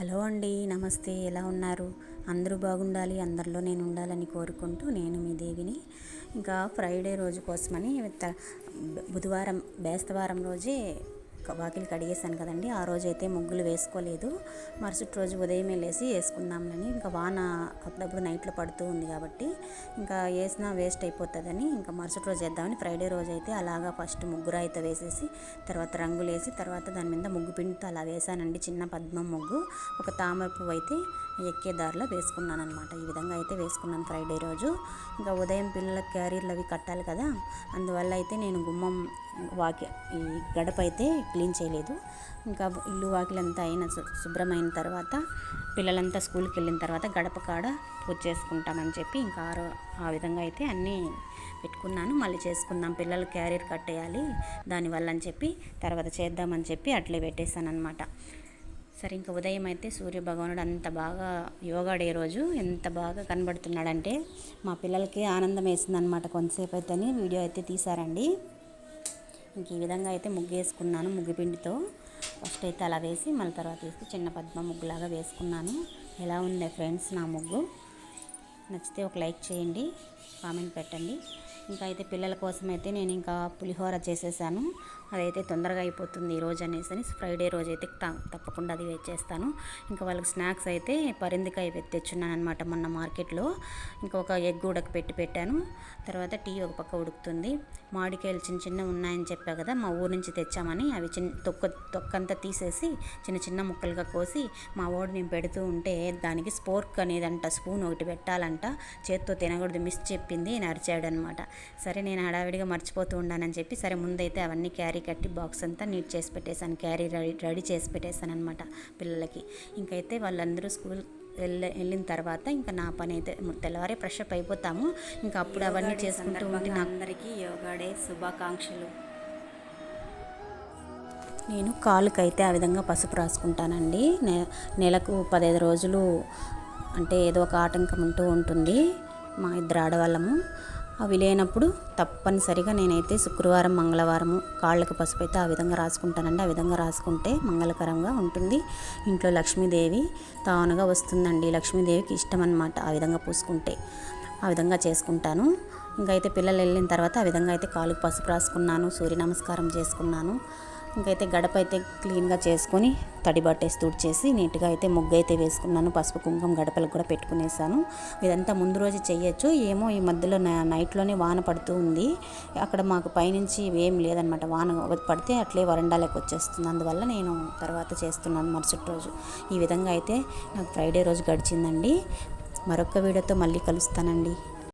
Hello అండి నమస్తే. ఎలా ఉన్నారు? అందరూ బాగుండాలి అందరిలో నేను ఉండాలని కోరుకుంటూ నేను మీ దేవిని. ఇంకా ఫ్రైడే రోజు కోసమని బుధవారం బేస్తవారం రోజే వాకిలి కడిగేసాను కదండి. ఆ రోజు అయితే ముగ్గులు వేసుకోలేదు. మరుసటి రోజు ఉదయమే లేసి వేసుకుందాంలని ఇంకా వాన అప్పుడప్పుడు నైట్లో పడుతూ ఉంది కాబట్టి ఇంకా వేసినా వేస్ట్ అయిపోతుందని ఇంకా మరుసటి రోజు వేద్దామని ఫ్రైడే రోజు అయితే అలాగా ఫస్ట్ ముగ్గురు అయితే వేసేసి తర్వాత రంగులు వేసి తర్వాత దాని మీద ముగ్గు పిండితో అలా వేసానండి చిన్న పద్మం ముగ్గు. ఒక తామర పువ్వు అయితే ఎక్కే దారిలో వేసుకున్నాను అనమాట ఈ విధంగా అయితే వేసుకున్నాను ఫ్రైడే రోజు. ఇంకా ఉదయం పిల్లల క్యారీర్లు అవి కట్టాలి కదా. అందువల్ల అయితే నేను గుమ్మం వాకి ఈ గడప అయితే క్లీన్ చేయలేదు. ఇంకా ఇల్లు వాకిలంతా అయిన శుభ్రమైన తర్వాత పిల్లలంతా స్కూల్కి వెళ్ళిన తర్వాత గడప కాడ పూజ చేసుకుంటామని చెప్పి ఇంకా ఆ ఆ విధంగా అయితే అన్నీ పెట్టుకున్నాను. మళ్ళీ చేసుకుందాం పిల్లలు క్యారియర్ కట్టేయాలి దానివల్ల అని చెప్పి తర్వాత చేద్దామని చెప్పి అట్లే పెట్టేశాను అనమాట సరే ఇంకా ఉదయం అయితే సూర్య భగవానుడు అంత బాగా యోగా డే రోజు ఎంత బాగా కనబడుతున్నాడంటే మా పిల్లలకి ఆనందం వేసిందనమాట కొంతసేపు అయితే వీడియో అయితే తీశారండి. ఇంక ఈ విధంగా అయితే ముగ్గు వేసుకున్నాను ముగ్గుపిండితో. ఫస్ట్ అయితే అలా వేసి మళ్ళీ తర్వాత వేసి చిన్న పద్మ ముగ్గులాగా వేసుకున్నాను. ఎలా ఉంది ఫ్రెండ్స్ నా ముగ్గు? నచ్చితే ఒక లైక్ చేయండి కామెంట్ పెట్టండి. ఇంకా అయితే పిల్లల కోసం అయితే నేను ఇంకా పులిహోర చేసేసాను. అదైతే తొందరగా అయిపోతుంది ఈ రోజు అనేసి అని ఫ్రైడే రోజు అయితే త- తప్పకుండా అది చేస్తాను. ఇంకా వాళ్ళకి స్నాక్స్ అయితే పరిందికాయ తెచ్చున్నాను అనమాట మొన్న మార్కెట్లో. ఇంకా ఒక ఎగ్ ఉడక పెట్టి పెట్టాను. తర్వాత టీ ఒక పక్క ఉడుకుతుంది. మామిడికాయలు చిన్న చిన్న ఉన్నాయని చెప్పా కదా మా ఊరు నుంచి తెచ్చామని అవి చిన్న తొక్క తొక్కంతా తీసేసి చిన్న చిన్న ముక్కలుగా కోసి మా ఓడి నేను పెడుతూ ఉంటే దానికి స్పోర్క్ అనేది అంట స్పూన్ ఒకటి పెట్టాలంట. చేత్తో తినకూడదు మిస్ చెప్పింది నరిచాడు అనమాట సరే నేను హడావిడిగా మర్చిపోతూ ఉన్నానని చెప్పి సరే ముందైతే అవన్నీ క్యారీ కట్టి బాక్స్ అంతా నీట్ చేసి పెట్టేశాను. క్యారీ రెడీ రెడీ చేసి పెట్టేశాను అనమాట పిల్లలకి. ఇంకైతే వాళ్ళందరూ స్కూల్ వెళ్ళ వెళ్ళిన తర్వాత ఇంకా నా పని అయితే తెల్లవారే ఫ్రెష్ అప్ అయిపోతాము. ఇంకా అప్పుడు అవన్నీ చేసుకుంటూ ఉంటే నా అందరికీ యోగా డే శుభాకాంక్షలు. నేను కాలుకైతే ఆ విధంగా పసుపు రాసుకుంటానండి. నె నెలకు పదహైదు రోజులు అంటే ఏదో ఒక ఆటంకం ఉంటూ ఉంటుంది మా ఇద్దరు ఆడవాళ్ళము. అవి లేనప్పుడు తప్పనిసరిగా నేనైతే శుక్రవారం మంగళవారము కాళ్ళకు పసుపు అయితే ఆ విధంగా రాసుకుంటానండి. ఆ విధంగా రాసుకుంటే మంగళకరంగా ఉంటుంది. ఇంట్లో లక్ష్మీదేవి తానుగా వస్తుందండి. లక్ష్మీదేవికి ఇష్టం అనమాట ఆ విధంగా పూసుకుంటే. ఆ విధంగా చేసుకుంటాను. ఇంకా అయితే పిల్లలు వెళ్ళిన తర్వాత ఆ విధంగా అయితే కాలుకు పసుపు రాసుకున్నాను సూర్య నమస్కారం చేసుకున్నాను. ఇంకైతే గడప అయితే క్లీన్గా చేసుకొని తడి బట్టేసి తుడిచేసి నీట్గా అయితే ముగ్గు అయితే వేసుకున్నాను. పసుపు కుంకుమ గడపలకు కూడా పెట్టుకునేసాను. ఇదంతా ముందు రోజు చేయొచ్చు ఏమో ఈ మధ్యలో నైట్లోనే వాన పడుతూ ఉంది. అక్కడ మాకు పైనుంచి ఏం లేదనమాట వాన పడితే అట్లే వరండాలకు వచ్చేస్తుంది. అందువల్ల నేను తర్వాత చేస్తున్నాను మరుసటి రోజు. ఈ విధంగా అయితే నాకు ఫ్రైడే రోజు గడిచిందండి. మరొక వీడియోతో మళ్ళీ కలుస్తానండి.